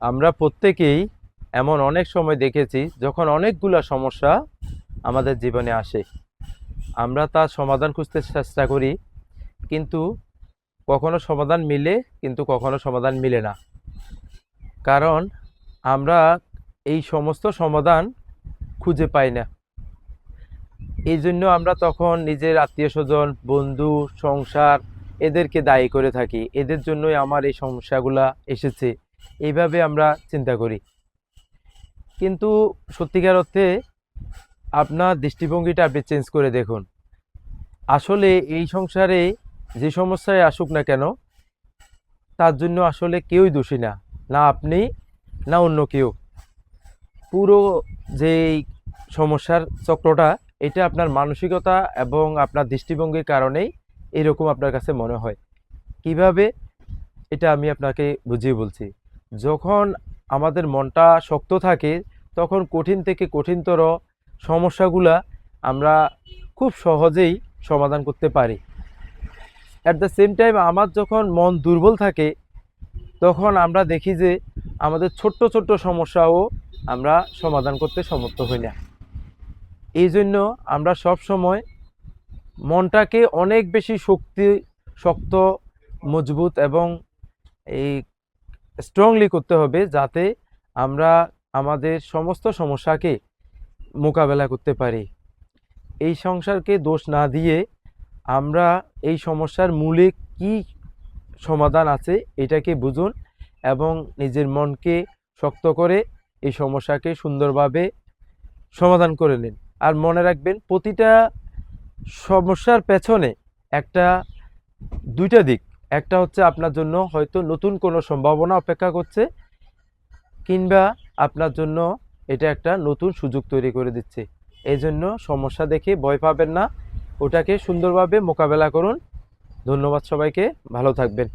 আমরা প্রত্যেকেই এমন অনেক সময় দেখেছি যখন অনেকগুলা সমস্যা আমাদের জীবনে আসে। আমরা তার সমাধান খুঁজতে চেষ্টা করি, কিন্তু কখনো সমাধান মিলে, কিন্তু কখনো সমাধান মিলে না। কারণ আমরা এই সমস্ত সমাধান খুঁজে পাই না। এই জন্য আমরা তখন নিজের আত্মীয় স্বজন, বন্ধু, সংসার, এদেরকে দায়ী করে থাকি। এদের জন্যই আমার এই সমস্যাগুলো এসেছে। এইভাবে আমরা চিন্তা করি। কিন্তু সত্যিকার অর্থে আপনার দৃষ্টিভঙ্গিটা আপনি চেঞ্জ করে দেখুন। আসলে এই সংসারে যে সমস্যায় আসুক না কেন, তার জন্য আসলে কেউই দোষী না না আপনি, না অন্য কেউ। পুরো যে সমস্যার চক্রটা, এটা আপনার মানসিকতা এবং আপনার দৃষ্টিভঙ্গির কারণেই এরকম আপনার কাছে মনে হয়। কীভাবে? এটা আমি আপনাকে বুঝিয়ে বলছি। যখন আমাদের মনটা শক্ত থাকে, তখন কঠিন থেকে কঠিনতর সমস্যাগুলা আমরা খুব সহজেই সমাধান করতে পারি। অ্যাট দ্য সেম টাইম আমার যখন মন দুর্বল থাকে, তখন আমরা দেখি যে আমাদের ছোট্ট ছোট্ট সমস্যাও আমরা সমাধান করতে সমর্থ হই না। এই জন্য আমরা সব সময় মনটাকে অনেক বেশি শক্তি, শক্ত, মজবুত এবং এই স্ট্রংলি করতে হবে যাতে আমরা আমাদের সমস্ত সমস্যাকে মোকাবেলা করতে পারি। এই সংসারকে দোষ না দিয়ে আমরা এই সমস্যার মূলে কি সমাধান আছে এটাকে বুঝুন এবং নিজের মনকে শক্ত করে এই সমস্যাকে সুন্দরভাবে সমাধান করে নিন। আর মনে রাখবেন, প্রতিটা সমস্যার পেছনে একটা, দুইটা দিক। একটা হচ্ছে আপনার জন্য হয়তো নতুন কোনো সম্ভাবনা অপেক্ষা করছে, কিংবা আপনার জন্য এটা একটা নতুন সুযোগ তৈরি করে দিচ্ছে। এই জন্য সমস্যা দেখে ভয় পাবেন না। ওটাকে সুন্দরভাবে মোকাবেলা করুন। ধন্যবাদ সবাইকে। ভালো থাকবেন।